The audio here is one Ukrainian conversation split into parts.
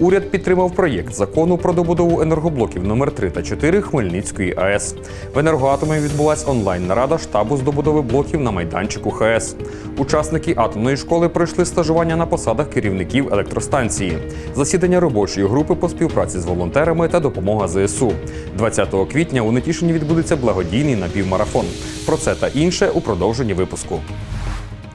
уряд підтримав проєкт закону про добудову енергоблоків номер 3 та 4 Хмельницької АЕС. В енергоатомі відбулась онлайн нарада штабу з добудови блоків на майданчику ХАЕС. Учасники атомної школи пройшли стажування на посадах керівників електростанції, засідання робочої групи по співпраці з волонтерами та допомога ЗСУ. 20 квітня у Нетішині відбудеться благодійний напівмарафон. Про це та інше у продовженні випуску.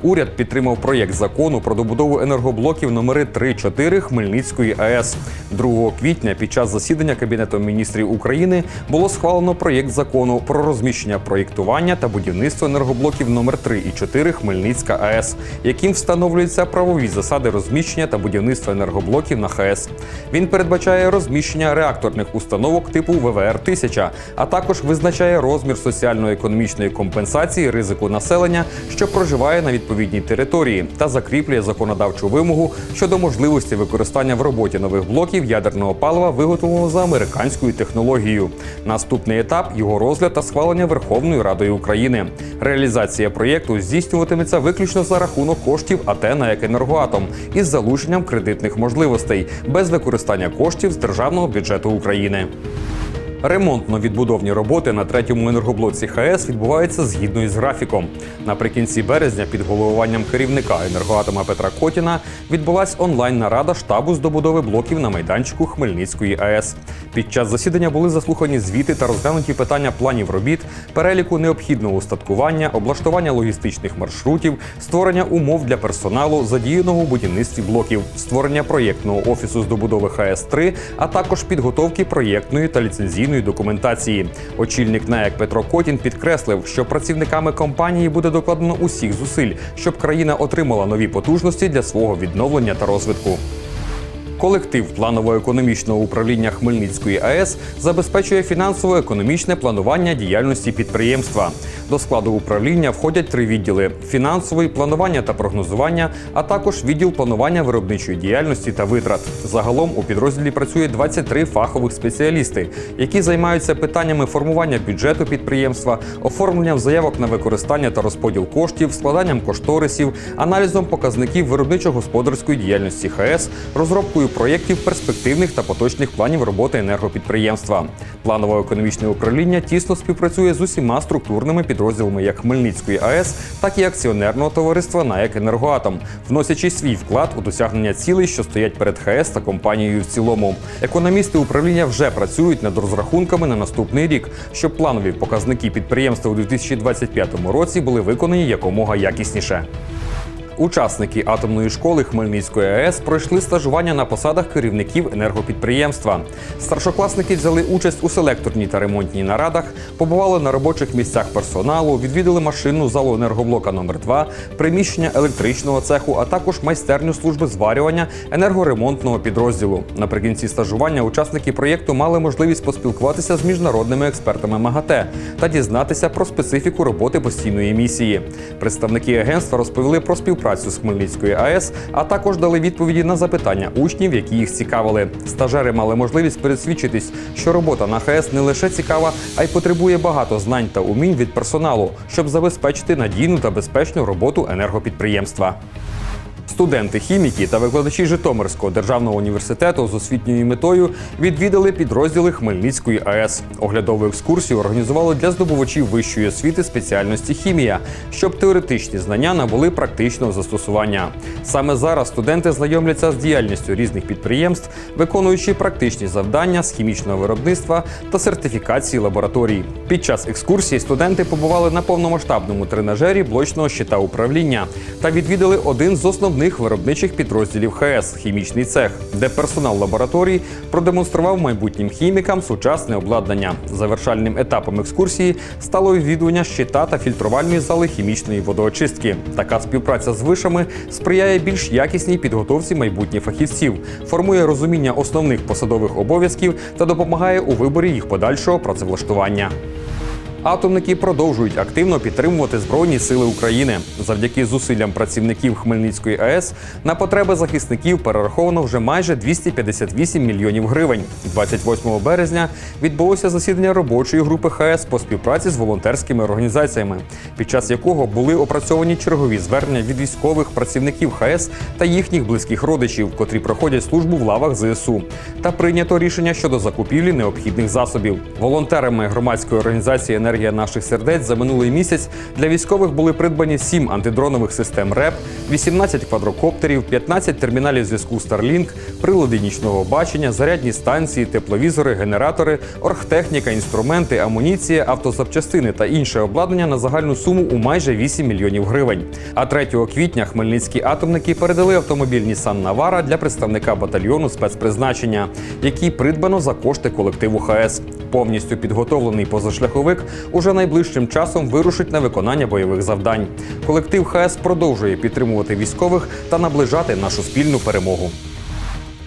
Уряд підтримав проєкт закону про добудову енергоблоків номери 3-4 Хмельницької АЕС. 2 квітня під час засідання Кабінету міністрів України було схвалено проєкт закону про розміщення проєктування та будівництво енергоблоків номер 3 і 4 Хмельницька АЕС, яким встановлюються правові засади розміщення та будівництва енергоблоків на ХАЕС. Він передбачає розміщення реакторних установок типу ВВР 1000 а також визначає розмір соціально-економічної компенсації ризику населення, що проживає на відповідній території, та закріплює законодавчу вимогу щодо можливості використання в роботі нових блоків ядерного палива, виготовленого за американською технологією. Наступний етап його розгляд та схвалення Верховною Радою України. Реалізація проєкту здійснюватиметься виключно за рахунок коштів АТ на «Енергоатом» із залученням кредитних можливостей без використання коштів з державного бюджету України. Ремонтно-відбудовні роботи на третьому енергоблоці ХАЕС відбуваються згідно із графіком. Наприкінці березня під головуванням керівника енергоатома Петра Котіна відбулась онлайн-нарада штабу з добудови блоків на майданчику Хмельницької АЕС. Під час засідання були заслухані звіти та розглянуті питання планів робіт, переліку необхідного устаткування, облаштування логістичних маршрутів, створення умов для персоналу, задіяного у будівництві блоків, створення проєктного офісу з добудови ХАЕС 3 а також підготовки проєктної та ліцензійної документації. Очільник НАЕК Петро Котін підкреслив, що працівниками компанії буде докладено усіх зусиль, щоб країна отримала нові потужності для свого відновлення та розвитку. Колектив планово-економічного управління Хмельницької АЕС забезпечує фінансово-економічне планування діяльності підприємства. До складу управління входять три відділи: фінансовий планування та прогнозування, а також відділ планування виробничої діяльності та витрат. Загалом у підрозділі працює 23 фахових спеціалісти, які займаються питаннями формування бюджету підприємства, оформленням заявок на використання та розподіл коштів, складанням кошторисів, аналізом показників виробничо-господарської діяльності ХАЕС, розробкою проєктів перспективних та поточних планів роботи енергопідприємства. Планово-економічне управління тісно співпрацює з усіма структурними підрозділами як Хмельницької АЕС, так і акціонерного товариства «НАЕК Енергоатом, вносячи свій вклад у досягнення цілей, що стоять перед ХАЕС та компанією в цілому. Економісти управління вже працюють над розрахунками на наступний рік, щоб планові показники підприємства у 2025 році були виконані якомога якісніше. Учасники атомної школи Хмельницької АЕС пройшли стажування на посадах керівників енергопідприємства. Старшокласники взяли участь у селекторній та ремонтній нарадах, побували на робочих місцях персоналу, відвідали машинну залу енергоблока номер 2 приміщення електричного цеху, а також майстерню служби зварювання енергоремонтного підрозділу. Наприкінці стажування учасники проєкту мали можливість поспілкуватися з міжнародними експертами МАГАТЕ та дізнатися про специфіку роботи постійної місії. Представники агентства розповіли про співпрацю з Хмельницькою АЕС, а також дали відповіді на запитання учнів, які їх цікавили. Стажери мали можливість пересвідчитись, що робота на ХАЕС не лише цікава, а й потребує багато знань та умінь від персоналу, щоб забезпечити надійну та безпечну роботу енергопідприємства. Студенти, хіміки та викладачі Житомирського державного університету з освітньою метою відвідали підрозділи Хмельницької АЕС. Оглядову екскурсію організували для здобувачів вищої освіти спеціальності хімія, щоб теоретичні знання набули практичного застосування. Саме зараз студенти знайомляться з діяльністю різних підприємств, виконуючи практичні завдання з хімічного виробництва та сертифікації лабораторій. Під час екскурсії студенти побували на повномасштабному тренажері блочного щита управління та відвідали один з основних виробничих підрозділів ХАЕС хімічний цех, де персонал лабораторії продемонстрував майбутнім хімікам сучасне обладнання. Завершальним етапом екскурсії стало відвідування щита та фільтрувальної зали хімічної водоочистки. Така співпраця з вишами сприяє більш якісній підготовці майбутніх фахівців, формує розуміння основних посадових обов'язків та допомагає у виборі їх подальшого працевлаштування. Атомники продовжують активно підтримувати Збройні сили України. Завдяки зусиллям працівників Хмельницької АЕС на потреби захисників перераховано вже майже 258 мільйонів гривень. 28 березня відбулося засідання робочої групи ХАЕС по співпраці з волонтерськими організаціями, під час якого були опрацьовані чергові звернення від військових працівників ХАЕС та їхніх близьких родичів, котрі проходять службу в лавах ЗСУ, та прийнято рішення щодо закупівлі необхідних засобів. Волонтерами громадської організації Енергія наших сердець за минулий місяць для військових були придбані 7 антидронових систем РЕП, 18 квадрокоптерів, 15 терміналів зв'язку Starlink, прилади нічного бачення, зарядні станції, тепловізори, генератори, оргтехніка, інструменти, амуніція, автозапчастини та інше обладнання на загальну суму у майже 8 мільйонів гривень. А 3 квітня хмельницькі атомники передали автомобіль Nissan Navara для представника батальйону спецпризначення, який придбано за кошти колективу ХАЕС. Повністю підготовлений позашляховик уже найближчим часом вирушить на виконання бойових завдань. Колектив ХС продовжує підтримувати військових та наближати нашу спільну перемогу.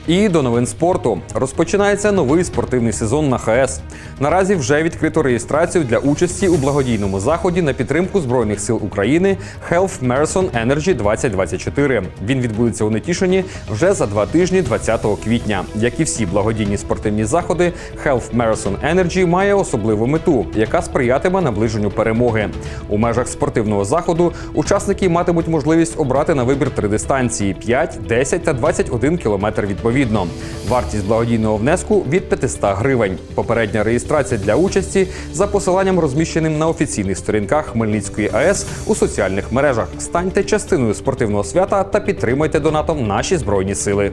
І до новин спорту розпочинається новий спортивний сезон на ХАЕС. Наразі вже відкрито реєстрацію для участі у благодійному заході на підтримку Збройних сил України Health Marathon Energy 2024. Він відбудеться у Нетішині вже за два тижні, 20 квітня. Як і всі благодійні спортивні заходи, Health Marathon Energy має особливу мету, яка сприятиме наближенню перемоги. У межах спортивного заходу учасники матимуть можливість обрати на вибір три дистанції: 5, 10 та 21 кілометр відповідно. Вартість благодійного внеску від 500 гривень. Попередня реєстрація для участі за посиланням, розміщеним на офіційних сторінках Хмельницької АЕС у соціальних мережах. Станьте частиною спортивного свята та підтримуйте донатом наші збройні сили.